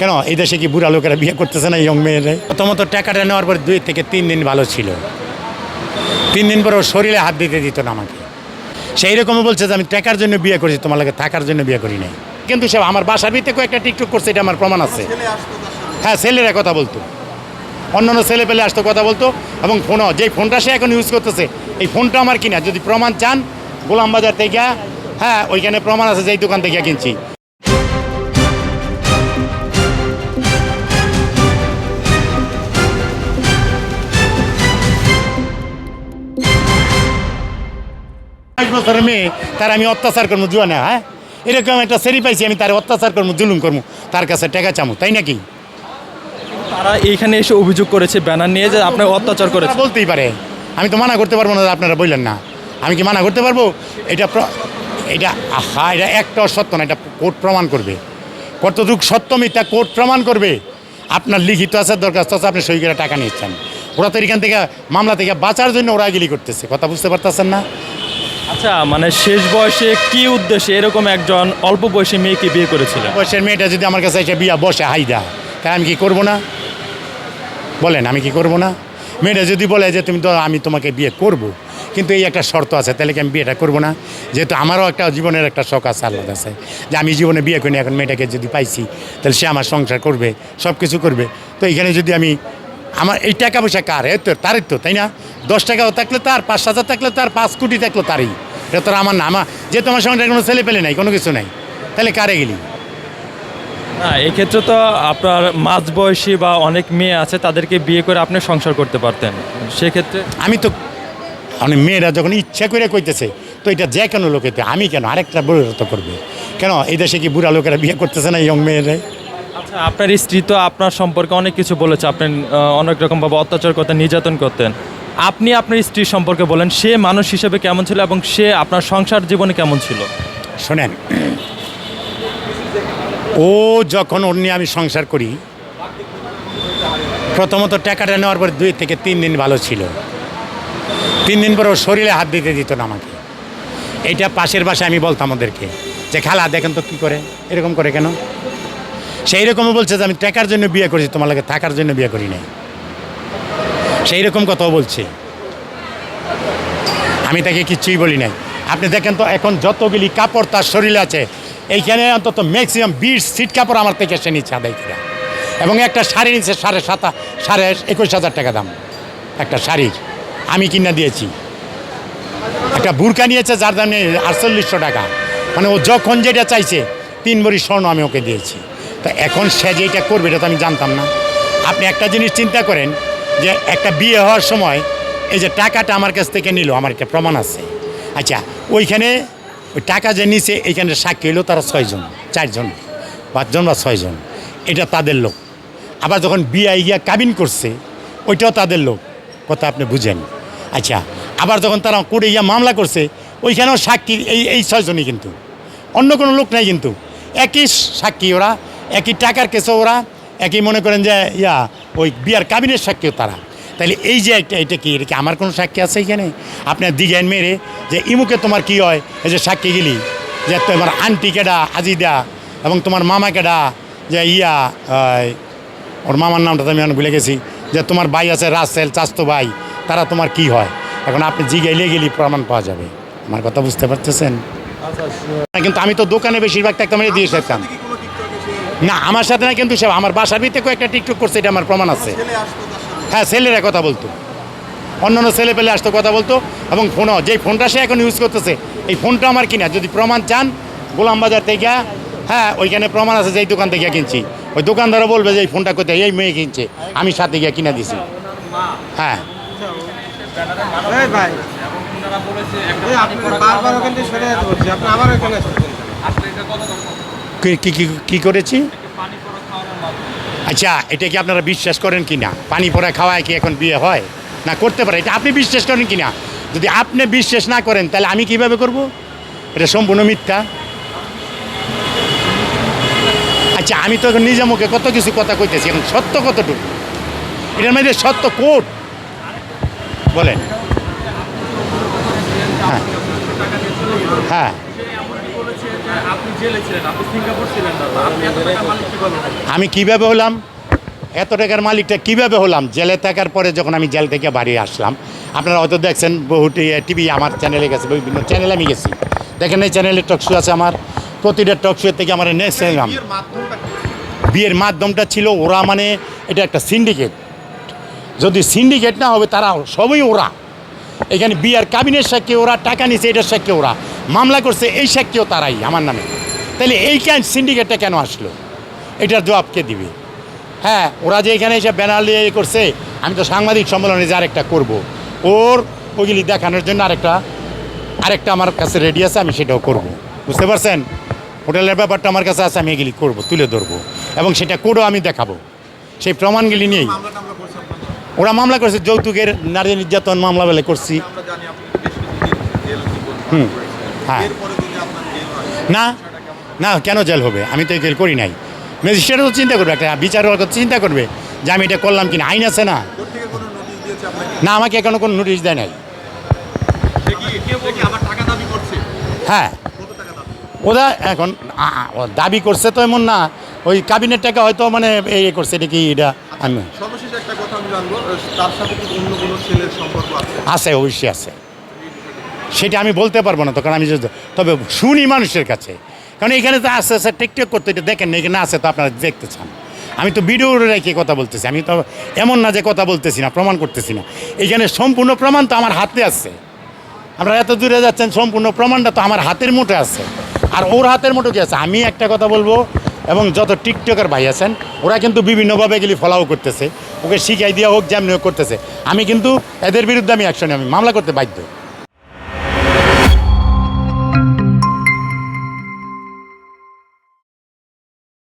কেন? এই দেশে কি বুড়া লোকেরা বিয়ে করতেছে না ইয়ং মেয়েরা? প্রথমত টাকাটা নেওয়ার পর দুই থেকে তিন দিন ভালো ছিল। তিন দিন পর ওর শরীরে হাত দিতে দিত না আমাকে। সেই রকমও বলছে যে আমি টাকার জন্য বিয়ে করেছি তোমার লাগে থাকার জন্য বিয়ে করি নাই। কিন্তু সে আমার বাসার ভিতরে কয়েকটা টিকটক করছে এটা আমার প্রমাণ আছে। হ্যাঁ ছেলেরা কথা বলতো। অন্যান্য ছেলে পেলে আসতো কথা বলতো এবং ফোনও যেই ফোনটা সে এখন ইউজ করতেছে এই ফোনটা আমার কিনা? যদি প্রমাণ চান গোলাম বাজার থেকে হ্যাঁ ওইখানে প্রমাণ আছে যেই দোকান থেকে কিনছি। বাইশ বছরের মেয়ে তার আমি অত্যাচার করব জুয়া না হ্যাঁ? এরকম একটা সেরি পাইছি আমি তার অত্যাচার করব জুলুম করব তার কাছে টাকা চামু তাই নাকি? তারা এইখানে এসে অভিযোগ করেছে ব্যানার নিয়ে যে আপনার অত্যাচার করেছে। তারা বলতেই পারে আমি তো মানা করতে পারব না আপনারা বললেন না। আমি কি মানা করতে পারব? এটা এটা আহা এটা একটা সত্য না এটা কোর্ট প্রমাণ করবে। কতটুকু সত্য মিথ্যা কোর্ট প্রমাণ করবে? আপনার লিখিত আছে দরখাস্ত আছে আপনি সই করে টাকা নিচ্ছেন ওরা তো এখান থেকে মামলা থেকে বাঁচার জন্য ওরা গিলি করতেছে কথা বুঝতে পারতেছেন না? আচ্ছা মানে শেষ বয়সে কি উদ্দেশ্যে এরকম একজন অল্প বয়সী মেয়েকে বিয়ে করেছিলেন? বয়সের মেয়েটা যদি আমার কাছে এসে বিয়া বসে হাইদা তাহলে আমি কি করব না? বলেন, আমি কি করব না? মেয়েটা যদি বলে যে তুমি তো, আমি তোমাকে বিয়ে করব, কিন্তু এই একটা শর্ত আছে, তাহলে কি আমি বিয়েটা করব না? যেহেতু আমারও একটা জীবনের একটা শখ আছে আল্লাহ আছে যে আমি জীবনে বিয়ে করি এখন মেয়েটাকে যদি পাইছি, তাহলে সে আমার সংসার করবে সব কিছু করবে। তো এখানে যদি আমি, আমার এই টাকা পয়সা কার? এ তো, তারই তো, তাই না? দশ টাকাও থাকলে তার, পাঁচ হাজার থাকলে তার, পাঁচ কোটি থাকল তারই। এটা তো আর আমার না আমার যেহেতু আমার সংসারে কোনো ছেলে পেলে নাই কোনো কিছু নাই। তাহলে কারে গেলি? না এক্ষেত্রে তো আপনার মাঝ বয়সী বা অনেক মেয়ে আছে তাদেরকে বিয়ে করে আপনি সংসার করতে পারতেন। সেক্ষেত্রে আমি তো মানে মেয়েরা যখন ইচ্ছা করে কইতেছে তো এটা যে কেন লোকেতে আমি কেন? আরেকটা বড় করবে। কেন? এই দেশে কি বুড়া লোকেরা বিয়ে করতেছে না ইয়ং মেয়েরাই আচ্ছা আপনার স্ত্রী তো আপনার সম্পর্কে অনেক কিছু বলেছে। আপনি অনেক রকমভাবে অত্যাচার করতেন নির্যাতন করতেন। আপনি আপনার স্ত্রী সম্পর্কে বলেন, সে মানুষ হিসেবে কেমন ছিল এবং সে আপনার সংসার জীবনে কেমন ছিল? শোনেন, ও যখন ওর আমি সংসার করি, প্রথমত টাকাটা নেওয়ার পর দুই থেকে তিন দিন ভালো ছিল। তিন দিন পরে ওর শরীরে হাত দিতে দিত না আমাকে। এইটা পাশের বাসায় আমি বলতাম ওদেরকে যে, খালা, দেখেন তো কী করে, এরকম করে কেন? সেই রকমও বলছে যে, আমি টাকার জন্য বিয়ে করেছি, তোমার লাগে থাকার জন্য বিয়ে করি নাই। সেই রকম কথাও বলছে। আমি তাকে কিচ্ছুই বলি নাই। আপনি দেখেন তো এখন যতগুলি কাপড় তার শরীরে আছে, এইখানে অন্তত ম্যাক্সিমাম বিশ সিট কাপড় আমার থেকে সে নিচ্ছে আদায় করে। এবং একটা শাড়ি নিচ্ছে সাড়ে সাত, সাড়ে একুশ হাজার টাকা দাম। একটা শাড়ির। আমি কিনা দিয়েছি। একটা বুরকা নিয়েছে, যার দাম নেই আটচল্লিশশো টাকা। মানে ও যখন যেটা চাইছে, তিন ভরি স্বর্ণ আমি ওকে দিয়েছি। তা এখন সে যেটা করবে, এটা তো আমি জানতাম না। আপনি একটা জিনিস চিন্তা করেন যে একটা বিয়ে হওয়ার সময় এই যে টাকাটা আমার কাছ থেকে নিল, আমার একটা প্রমাণ আছে। আচ্ছা ওইখানে ওই টাকা যে নিছে, এইখানে সাক্ষী হলো তারা ছয়জন, চারজন, পাঁচজন বা ছয়জন। এটা তাদের লোক। আবার যখন বিয়ে গিয়া কাবিন করছে, ওইটাও তাদের লোক। কথা আপনি বুঝেন। আচ্ছা আবার যখন তারা কোর্টে গিয়া মামলা করছে, ওইখানেও সাক্ষী এই এই ছয়জনই কিন্তু। অন্য কোনো লোক নাই কিন্তু। একই সাক্ষী ওরা, একই টাকার কেসও ওরা, একই মনে করেন যে, ইয়া ওই বিয়ার কাবিনের সাক্ষীও তারা। তাহলে এই যে একটা এটা কি এটা কি আমার কোনো সাক্ষী আছে এখানে? আপনার দিঘান মেরে যে ইমুকে তোমার কি হয়? এই যে সাক্ষী গেলি যে তোমার আন্টি কেডা আজিদা এবং তোমার মামা কেডা যে ইয়া ওর মামার নামটা তো আমি এখন ভুলে গেছি যে তোমার ভাই আছে রাসেল চাস্তো ভাই তারা তোমার কি হয়? এখন আপনি জিগাইলে গেলি প্রমাণ পাওয়া যাবে। আমার কথা বুঝতে পারতেছেন? কিন্তু আমি তো দোকানে বেশিরভাগ থাকতাম দিয়ে থাকতাম না আমার সাথে না কিন্তু সে আমার বাসার ভিতরে কয়েকটা টিকটক করছে এটা আমার প্রমাণ আছে। হ্যাঁ ছেলেরা কথা বলতো। অন্যান্য ছেলে পেলে আসতো কথা বলতো এবং ফোনও যেই ফোনটা সে এখন ইউজ করতেছে এই ফোনটা আমার কিনা যদি প্রমাণ চান গোলাম বাজার থেকে হ্যাঁ ওইখানে প্রমাণ আছে যে এই দোকান থেকে কিনছি। ওই দোকানদারও বলবে যে এই ফোনটা কোথায় এই মেয়ে কিনছে আমি সাথে গিয়ে কিনে দিছি। হ্যাঁ। ভাই। আপনি বারবার ওখান থেকে সরে যেতে বলছি আপনি আবার ওখানে এসেছেন কি- কি কি- কি করেছি? আচ্ছা এটা কি আপনারা বিশ্বাস করেন কি না? পানি পড়া খাওয়ায় কি এখন বিয়ে হয়? না করতে পারে। এটা আপনি বিশ্বাস করেন কি না? যদি আপনি বিশ্বাস না করেন তাহলে আমি কীভাবে করব? এটা সম্পূর্ণ মিথ্যা। আচ্ছা আমি তো এখন নিজে মুখে কত কিছু কথা কইতেছি এখন সত্য কতটুকু? এটার মধ্যে সত্য কোট বলেন। হ্যাঁ। হ্যাঁ। আমি কীভাবে হলাম? এত টাকার মালিকটা কীভাবে হলাম? জেলে থাকার পরে যখন আমি জেল থেকে বাড়ি আসলাম আপনারা হয়তো দেখছেন বহু টিভি আমার চ্যানেলে গেছে বিভিন্ন চ্যানেলে আমি গেছি। দেখেন এই চ্যানেলে টক শো আছে আমার প্রতিটা টক শো থেকে আমার নেক্সট বিয়ের মাধ্যমটা ছিল ওরা মানে এটা একটা সিন্ডিকেট যদি সিন্ডিকেট না হবে তারা সবই ওরা। এখানে বিয়ার কাবিনের সাক্ষী ওরা টাকা নিছে এটার সাক্ষী ওরা। মামলা করছে এই সাক্ষীও তারাই আমার নামে। তাহলে এই কেন সিন্ডিকেটটা কেন আসলো? এটার জবাব কে দিবে? হ্যাঁ ওরা যে এখানে এসে ব্যানার নিয়ে করছে আমি তো সাংবাদিক সম্মেলনে যে আরেকটা করব। ওর ওইগুলি দেখানোর জন্য আরেকটা আরেকটা আমার কাছে রেডি আছে আমি সেটাও করব। বুঝতে পারছেন? হোটেলের ব্যাপারটা আমার কাছে আছে আমি এগুলি করব তুলে ধরবো। এবং সেটা করেও আমি দেখাবো। সেই প্রমাণগুলি নিয়েই। ওরা মামলা করছে যৌতুকের নারী নির্যাতন মামলা বেলে করছি। হুম। হ্যাঁ। না না কেন জেল হবে? আমি তো জেল করি নাই। ম্যাজিস্ট্রেটও তো চিন্তা করবে একটা বিচারের কথা চিন্তা করবে যে আমি এটা করলাম কিনা। আইন আছে না। না আমাকে এখনও কোনো নোটিশ দেয় নাই। হ্যাঁ। ওরা এখন দাবি করছে তো এমন না। ওই কাবিনেট টাকা হয়তো মানে এই করছে এটা কি এটা? আমি সর্বশেষ একটা কথা আমি জানব তার সাথে কি অন্য কোনো ছেলের সম্পর্ক আছে? আছে অবশ্যই আছে। সেটা আমি বলতে পারব না তো, কারণ আমি তবে শুনি মানুষের কাছে। কারণ এখানে তো আস্তে আস্তে টিকটক করতে এটা দেখেন না, এখানে আছে তো আপনারা দেখতে চান। আমি তো ভিডিও রেখে কথা বলতেছি, আমি তো এমন না যে কথা বলতেছি না, প্রমাণ করতেছি না। এখানে সম্পূর্ণ প্রমাণ তো আমার হাতে আছে। আপনারা এত দূরে যাচ্ছেন, সম্পূর্ণ প্রমাণটা তো আমার হাতের মুঠে আছে। আর ওর হাতের মুঠে কি আছে? আমি একটা কথা বলব, এবং যত টিকটকার ভাই আছেন, ওরা কিন্তু বিভিন্নভাবে এগুলি ফলাও করতেছে। ওকে শিখাই দেওয়া হোক, যেমনি হোক করতেছে। আমি কিন্তু এদের বিরুদ্ধে আমি অ্যাকশনে আমি মামলা করতে বাধ্য।